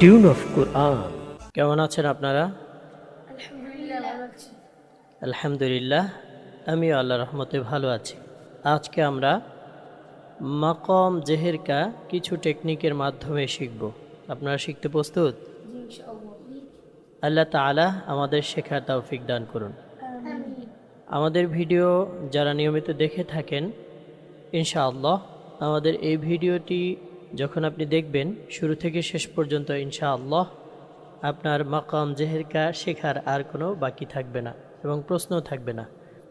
Tune of কোরআন কেমন আছেন আপনারা? আলহামদুলিল্লাহ। আমিও আল্লাহ রহমতে ভালো আছি। আজকে আমরা মাকম জেহেরকা কিছু টেকনিকের মাধ্যমে শিখব। আপনারা শিখতে প্রস্তুত? আল্লাহ তাআলা আমাদের শেখার তৌফিক দান করুন। আমাদের ভিডিও যারা নিয়মিত দেখে থাকেন, ইনশাআল্লাহ আমাদের এই ভিডিওটি যখন আপনি দেখবেন শুরু থেকে শেষ পর্যন্ত ইনশাআল্লাহ, আপনার মাকাম জেহেরকা শেখার আর কোনো বাকি থাকবে না এবং প্রশ্নও থাকবে না।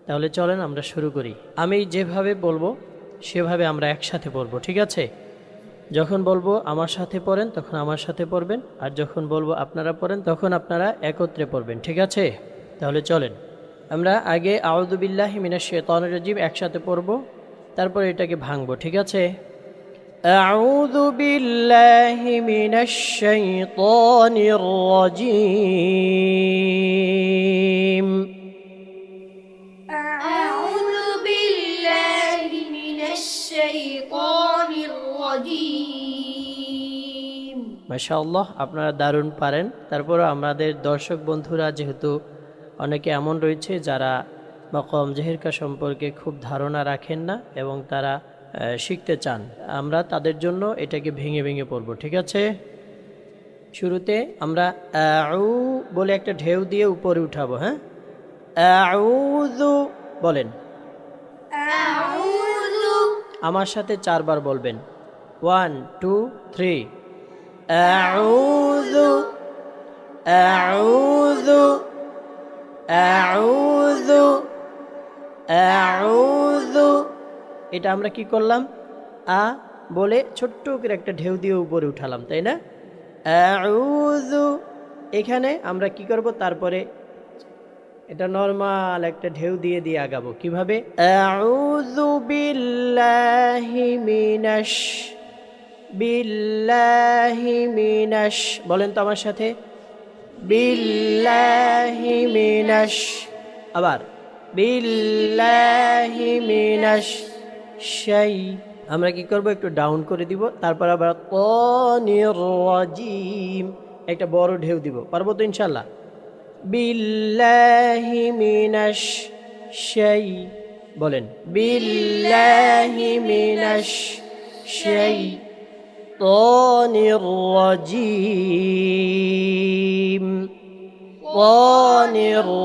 তাহলে চলেন আমরা শুরু করি। আমি যেভাবে বলব, সেভাবে আমরা একসাথে পড়ব ঠিক আছে? যখন বলব আমার সাথে পড়েন, তখন আমার সাথে পড়বেন, আর যখন বলব আপনারা পড়েন, তখন আপনারা একত্রে পড়বেন, ঠিক আছে? তাহলে চলেন। আমরা আগে আউদুবিল্লাহ মিনা শেতান রাজিব একসাথে পড়ব, তারপর এটাকে ভাঙবো, ঠিক আছে? أعوذ بالله من الشيطان الرجيم أعوذ بالله من الشيطان الرجيم মাশাআল্লাহ আপনারা দারুণ পারেন তারপরে আমাদের দর্শক বন্ধুরা যেহেতু অনেকে এমন রয়েছে যারা মকম জেহেরকা সম্পর্কে খুব ধারণা রাখেন না এবং তারা আহ, শিখতে চান আমরা তাদের জন্য এটাকে ভেঙে ভেঙে পড়ব ঠিক আছে? শুরুতে আমরা আউ বলে একটা ঢেউ দিয়ে উপরে উঠাবো হ্যাঁ? বলেন। আমার সাথে চারবার বলবেন। One two three. আউযু আউযু আউ এটা আমরা কি করলাম? আ বলে ছোট্ট করে একটা ঢেউ দিয়ে উপরে উঠালাম, তাই না? এখানে আমরা কি করব? তারপরে এটা নর্মাল একটা ঢেউ দিয়ে দিয়ে আগাবো। কীভাবে? বলেন তো আমার সাথে। আবার। বিল্লাহি মিনাশ। শাই। আমরা কি করব? একটু ডাউন করে দিব, তারপর আবার কনিম একটা বড় ঢেউ দিব। পারব তো ইনশাল্লাহ বিল্লাহি মিনাশ শাই। বলেন, বিল্লাহি মিনাশ শাই। অনিরজিম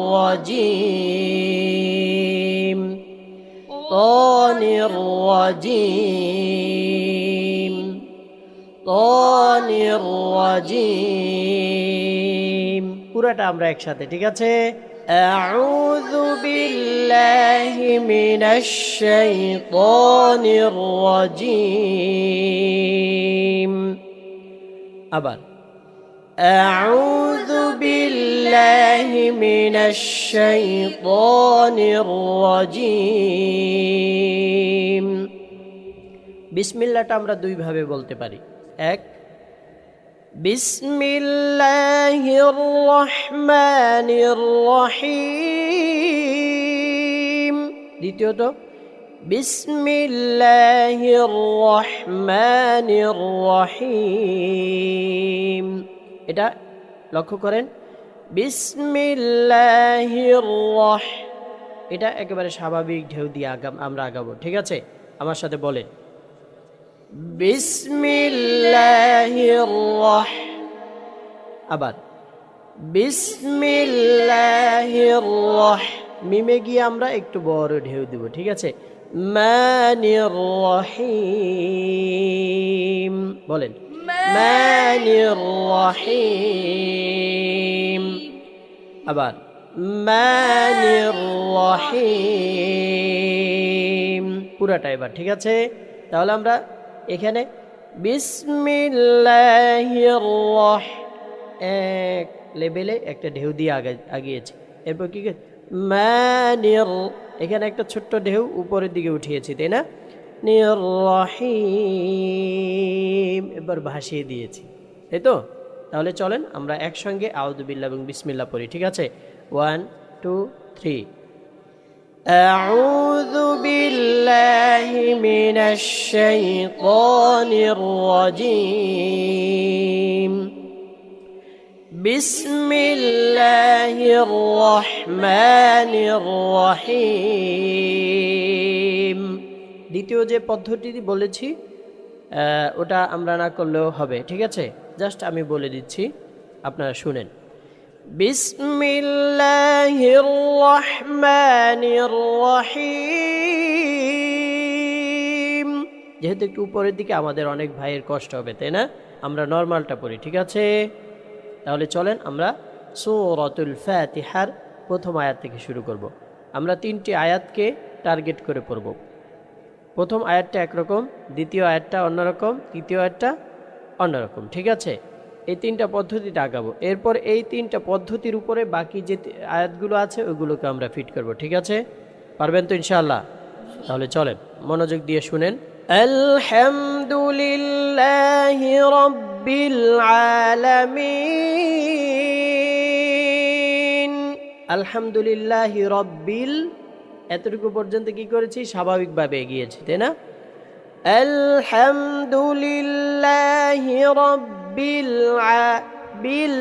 রাজিম طانر الرجيم طانر الرجيم পুরাটা আমরা একসাথে ঠিক আছে أعوذ بالله من الشيطان الرجيم আবার أعوذ بالله من الشيطان الرجيم বিসমিল্লাহটা আমরা দুইভাবে বলতে পারি এক بسم الله الرحمن الرحيم দ্বিতীয়ত بسم الله الرحمن الرحيم এটা লক্ষ্য করেন। বিসমিল্লাহির রহ এটা একেবারে স্বাভাবিক ঢেউ দিয়ে আগাম আমরা আগাবো, ঠিক আছে? আমার সাথে বলেন। বিসমিল্লাহির আবার। বিসমিল্লাহির মিমে গিয়ে আমরা একটু বড় ঢেউ দিব, ঠিক আছে? মানির বলেন। রহিম আবার মানির রহিম পুরাটা এবার ঠিক আছে? তাহলে আমরা এখানে বিসমিল্লাহির রহ এক লেভেলে একটা ঢেউ দিয়ে আগে, আগিয়েছি। এরপর কি? মানির এখানে একটা ছোট্ট ঢেউ উপরের দিকে উঠিয়েছি, তাই না? রহিম এবার ভাসিয়ে দিয়েছি তাই তো তাহলে চলেন আমরা একসঙ্গে আউদুবিল্লাহ এবং বিসমিল্লাহ পড়ি ঠিক আছে ওয়ান টু থ্রি أعوذ بالله من الشيطان الرجيم بسم الله الرحمن الرحيم দ্বিতীয় যে পদ্ধতিটি বলেছি ওটা আমরা না করলেও হবে, ঠিক আছে? জাস্ট আমি বলে দিচ্ছি, আপনারা শুনেন। যেহেতু একটু উপরের দিকে আমাদের অনেক ভাইয়ের কষ্ট হবে, তাই না? আমরা নর্মালটা পড়ি, ঠিক আছে? তাহলে চলেন আমরা সূরাতুল ফাতিহার প্রথম আয়াত থেকে শুরু করব। আমরা তিনটি আয়াতকে টার্গেট করে পড়ব। প্রথম আয়াতটা একরকম, দ্বিতীয় আয়াতটা অন্যরকম, তৃতীয় আয়াতটা অন্যরকম, ঠিক আছে? এই তিনটা পদ্ধতিতে আগাবো এরপর এই তিনটা পদ্ধতির উপরে বাকি যে আয়াতগুলো আছে ওইগুলোকে আমরা ফিট করব, ঠিক আছে? পারবেন তো ইনশাআল্লাহ? তাহলে চলেন, মনোযোগ দিয়ে শুনেন। আলহামদুলিল্লাহ রব্বিল আলামিন। আলহামদুলিল্লাহ রব্বিল এতটুকু পর্যন্ত কি করেছি? স্বাভাবিকভাবে এগিয়েছি, তাই না? আলহামদুলিল্লাহ রব্বিল বিল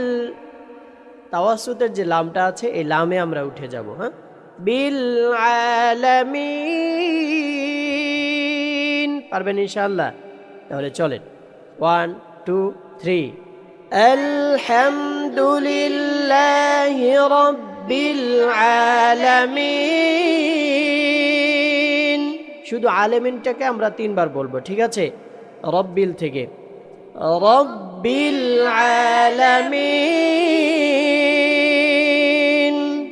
তাওয়াসুতের যে লামটা আছে, এই লামে আমরা উঠে যাব হ্যাঁ? বিল আলামিন। পারবেন ইনশাআল্লাহ? তাহলে চলেন। One, two, three. আলহামদুলিল্লাহ রব্বিল আলামিন। শুধু আলেমিনটাকে আমরা তিনবার বলব, ঠিক আছে? রব্বিল থেকে। রব্বিল আলামিন।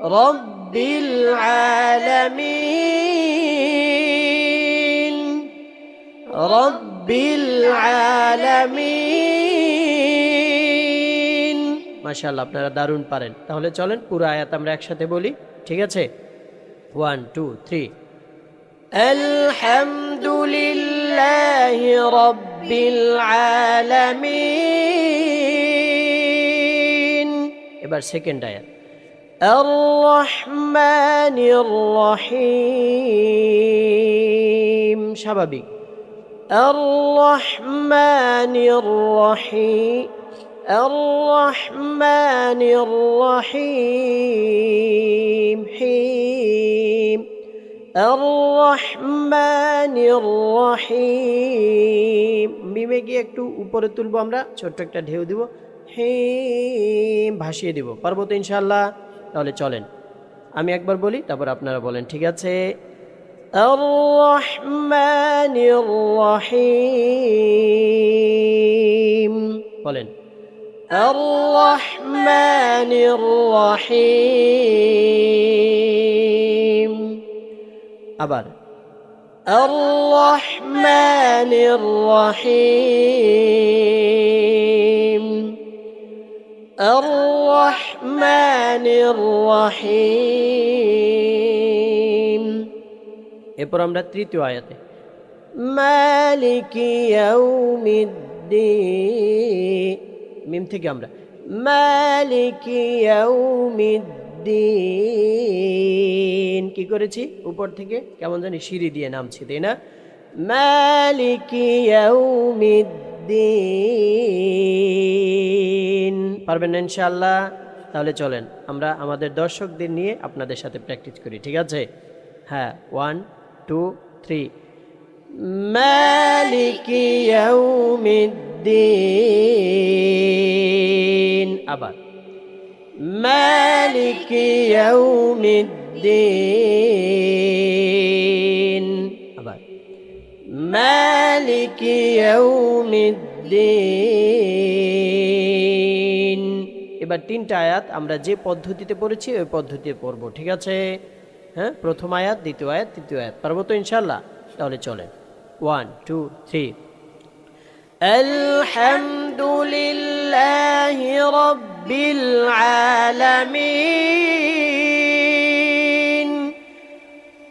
রব্বিল আলামিন। রব্বিল আলামিন। মাশাআল্লাহ আপনারা দারুণ পারেন তাহলে চলেন পুরো আয়াত আমরা একসাথে বলি ঠিক আছে ওয়ান টু থ্রি الحمد لله رب العالمين এবার সেকেন্ড আয়াত الرحمن الرحيم স্বাভাবিক الرحمن الرحيم الرحمن الرحيم حيم الرحمن الرحيم মিমে গিয়ে একটু উপরে তুলবো আমরা ছোট্ট একটা ঢেউ দিব হিম ভাসিয়ে দিব পারবো তো ইনশাল্লাহ তাহলে চলেন আমি একবার বলি তারপর আপনারা বলেন ঠিক আছে الرحمن الرحيم বলেন الرحمن الرحيم আবার الرحمن الرحيم الرحمن الرحيم এরপর আমরা তৃতীয় আয়াতে মালিক ইয়াউমিদ্দিন মিম থেকে আমরা, মালিক কি করেছি? উপর থেকে কেমন জানি সিঁড়ি দিয়ে নামছি, তাই না? মালিক পারবেন না ইনশাআল্লাহ? তাহলে চলেন, আমরা আমাদের দর্শকদের নিয়ে আপনাদের সাথে প্র্যাকটিস করি, ঠিক আছে? হ্যাঁ ওয়ান টু থ্রি মালিক ইয়াউমিদ্দিন। আবার, মালিক ইয়াউমিদ্দিন। আবার, মালিক ইয়াউমিদ্দিন। এবার তিনটা আয়াত আমরা যে পদ্ধতিতে পড়েছি, ওই পদ্ধতিতে পড়ব, ঠিক আছে? হ্যাঁ প্রথম আয়াত, দ্বিতীয় আয়াত, তৃতীয় আয়াত, পারব তো ইনশাল্লাহ তাহলে চলেন। ওয়ান টু থ্রি الحمد لله رب العالمين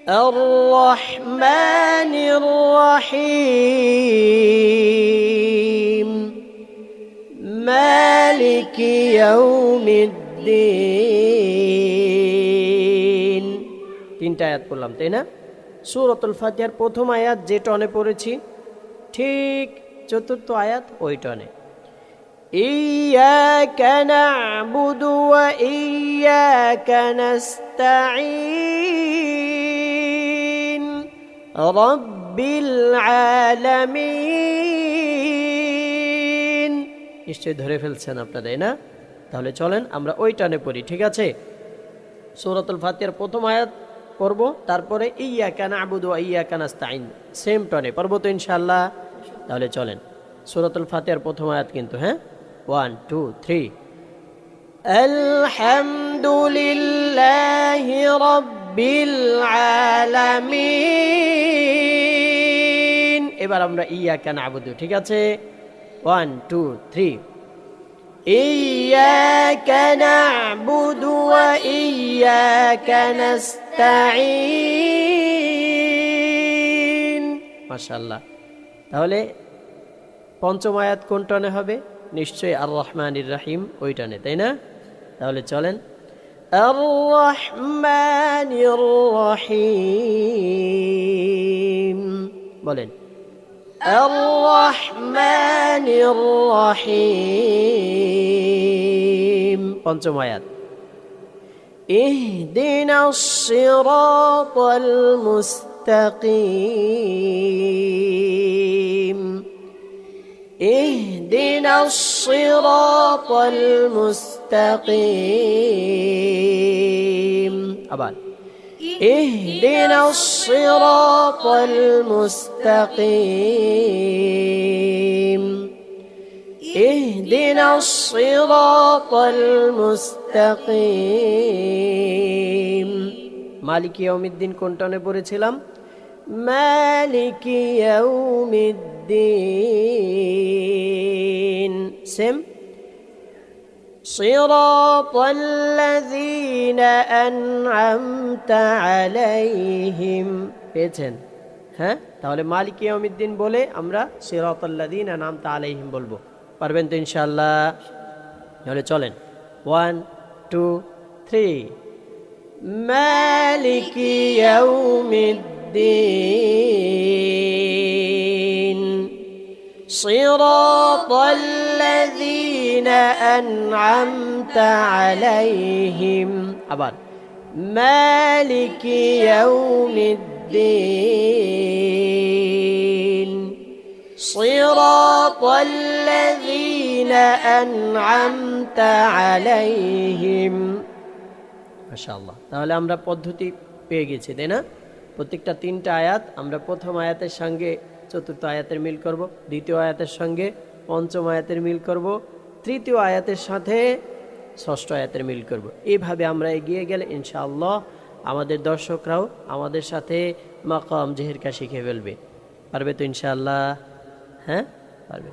الرحمن الرحيم مالك يوم الدين তিনটা আয়াত পড়লাম তাই না সুরতুল ফাতিহার প্রথম আয়াত যে টনে পড়েছি ঠিক চতুর্থ আয়াত ওই টনে إياك نعبد وإياك نستعين رب العالمين নিশ্চয়ই ধরে ফেলছেন আপনারা তাই না তাহলে চলেন আমরা ওই টানে পড়ি ঠিক আছে সৌরতুল ফাতিহার প্রথম আয়াত পড়ব তারপরে ইয়া কানা আবুদু ইয়া কানাস্তাইন সেম টনে পড়বো তো ইনশাল্লাহ তাহলে চলেন সৌরতুল ফাতিহার প্রথম আয়াত কিন্তু হ্যাঁ ওয়ান টু থ্রি الحمد لله رب العالمين এবার আমরা ইয়া কানা আবুদু ঠিক আছে ওয়ান টু থ্রি إياك نعبد وإياك نستعين মাশাআল্লাহ তাহলে পঞ্চম আয়াত কোন টনে হবে নিশ্চয়ই আর রহমানির রাহিম ওই টানে তাই না তাহলে চলেন আর রহমানির রহিম বলেন الرحمن الرحيم পঞ্চম আয়াত اهدنا الصراط المستقيم. اهدنا الصراط المستقيم. أبان. اهدنا الصراط المستقيم. اهدنا الصراط المستقيم মালিক ইয়াউমিদ্দিন কোন টনে পড়েছিলাম মালিক ইয়াউমিদ্দিন সেম صراط الذين أنعمت عليهم পেয়েছেন হ্যাঁ তাহলে মালিক ইয়াউমিদ্দিন বলে আমরা সিরাতাল্লাযীন আনআমতা আলাইহিম বলবো পারবেন তো ইনশাআল্লাহ তাহলে চলেন ওয়ান টু থ্রি মালিক ইয়াউমিদ্দিন صراط الذين أنعمت عليهم আবার مالك يوم الدين صراط الذين أنعمت عليهم মাশাআল্লাহ তাহলে আমরা পদ্ধতি পেয়ে গেছি তাই না প্রত্যেকটা তিনটা আয়াত আমরা প্রথম আয়াতের সঙ্গে চতুর্থ আয়াতের মিল করব দ্বিতীয় আয়াতের সঙ্গে পঞ্চম আয়াতের মিল করব তৃতীয় আয়াতের সাথে ষষ্ঠ আয়াতের মিল করব এইভাবে আমরা এগিয়ে গেলে ইনশাআল্লাহ আমাদের দর্শকরাও আমাদের সাথে মাকাম জেহেরকা শিখে ফেলবে পারবে তো ইনশাআল্লাহ হ্যাঁ? পারবে।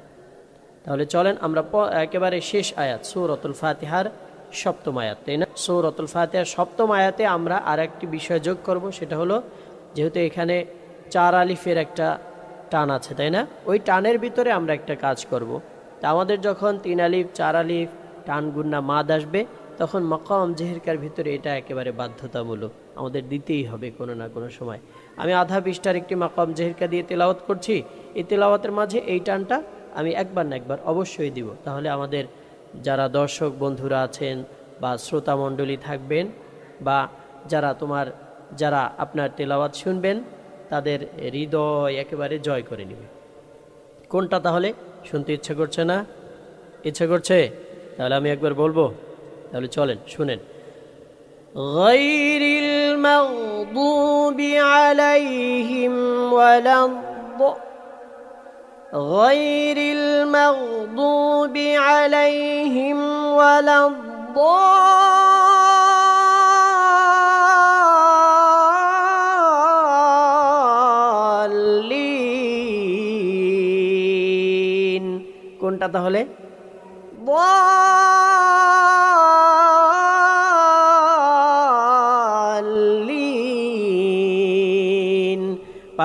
তাহলে চলেন আমরা একেবারে শেষ আয়াত, সৌরতুল ফাতিহার সপ্তম আয়াত, তাই না? সৌরতুল ফাতিহার সপ্তম আয়াতে আমরা আর একটি বিষয় যোগ করব, সেটা হলো যেহেতু এখানে চার আলিফের একটা টান আছে, তাই না? ওই টানের ভিতরে আমরা একটা কাজ করব। তা আমাদের যখন তিন আলিফ, চার আলিফ টান গুন্না মাদ আসবে, তখন মকাম জেহেরকার ভিতরে এটা একেবারে বাধ্যতামূলক। আমাদের দিতেই হবে কোনো না কোনো সময়। আমি আধা পৃষ্ঠার একটি মাকাম জেহেরকা দিয়ে তেলাওয়াত করছি। এই তেলাওয়াতের মাঝে এই টানটা আমি একবার না একবার অবশ্যই দিব। তাহলে আমাদের যারা দর্শক বন্ধুরা আছেন বা শ্রোতা মণ্ডলী থাকবেন বা যারা তোমার, যারা আপনার তেলাওয়াত শুনবেন, তাদের হৃদয় একেবারে জয় করে নেবে। কোনটা তাহলে? শুনতে ইচ্ছা করছে না? ইচ্ছা করছে? তাহলে আমি একবার বলব। তাহলে চলেন, শুনেন। غير المغضوب عليهم ولا غير المغضوب عليهم ولا الضالين.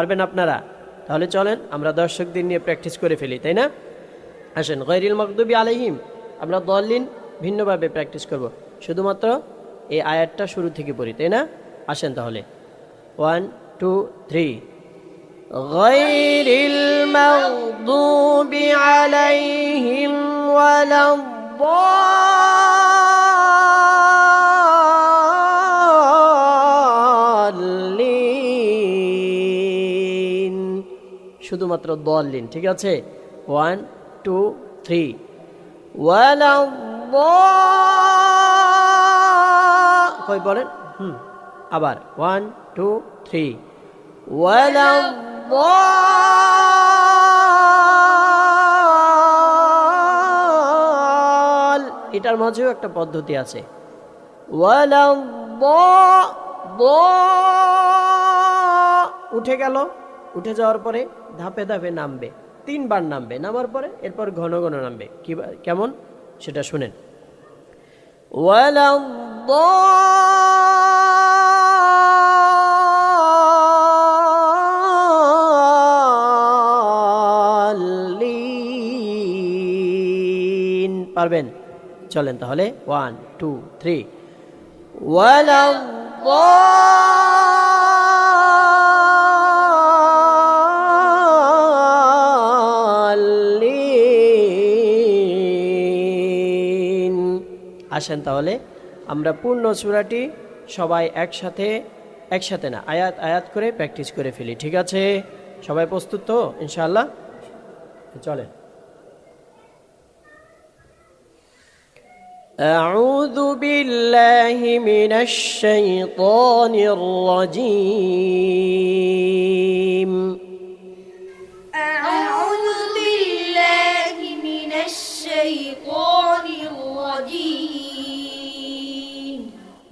পারবেন আপনারা তাহলে চলেন আমরা দর্শকদের নিয়ে প্র্যাকটিস করে ফেলি তাই না আসেন গৈরিল মকদুবি আলাইহিম আমরা দলিন ভিন্নভাবে প্র্যাকটিস করব শুধুমাত্র এই আয়াতটা শুরু থেকে পড়ি তাই না আসেন তাহলে ওয়ান টু থ্রি غير المغضوب عليهم ولا ولا الضالين শুধুমাত্র দলিন ঠিক আছে? ওয়ান টু থ্রি কই বলেন হুম, আবার। ওয়ান টু থ্রি এটার মাঝেও একটা পদ্ধতি আছে। উঠে গেল। উঠে যাওয়ার পরে ধাপে ধাপে নামবে তিনবার নামবে নামার পরে এরপর ঘন ঘন নামবে। কি কেমন? সেটা শুনেন। পারবেন? চলেন তাহলে। One two three. ওয়ালা আসেন তাহলে আমরা পূর্ণ চূড়াটি সবাই একসাথে একসাথে না আয়াত আয়াত করে প্র্যাকটিস করে ফেলি ঠিক আছে সবাই প্রস্তুত তো ইনশাল্লাহ চলেন أعوذ بالله من الشيطان الرجيم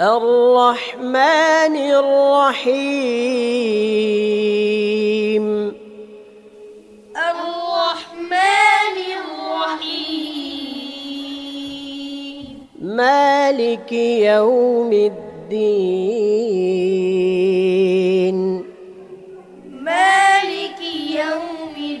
الرحمن الرحيم. الرحمن الرحيم. مالك يوم الدين. مالك يوم الدين.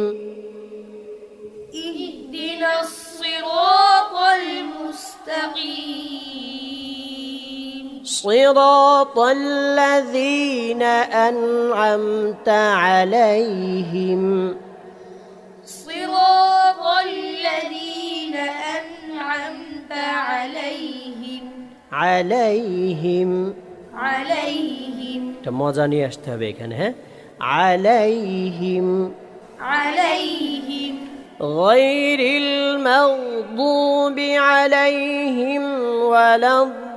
صراط الذين أنعمت عليهم صراط الذين أنعمت عليهم عليهم عليهم এটা মজা নিয়ে আসতে হবে এখানে হ্যাঁ আলাইহিম عليهم غير المغضوب عليهم ولا الضالين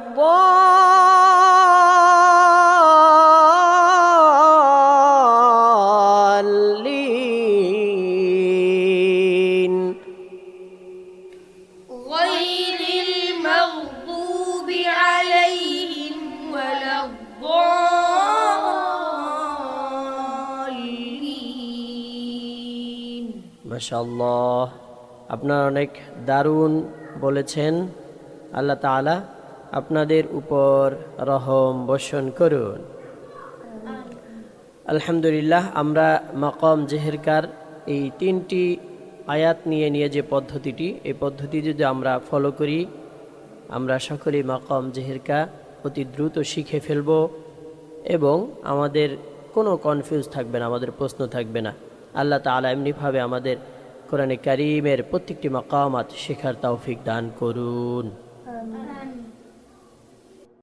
غير المغضوب عليهم ولا الضالين মাশাল্লাহ আপনার অনেক দারুণ বলেছেন আল্লাহ তাআলা আপনাদের উপর রহম বর্ষণ করুন। আলহামদুলিল্লাহ, আমরা মাকাম জেহেরকার এই তিনটি আয়াত নিয়ে নিয়ে যে পদ্ধতিটি, এই পদ্ধতি যদি আমরা ফলো করি, আমরা সকলেই মাকাম জেহেরকা অতি দ্রুত শিখে ফেলব এবং আমাদের কোনো কনফিউজ থাকবে না, আমাদের প্রশ্ন থাকবে না। আল্লাহ তালা এমনিভাবে আমাদের কোরআনে কারিমের প্রত্যেকটি মাকামাত শেখার তৌফিক দান করুন।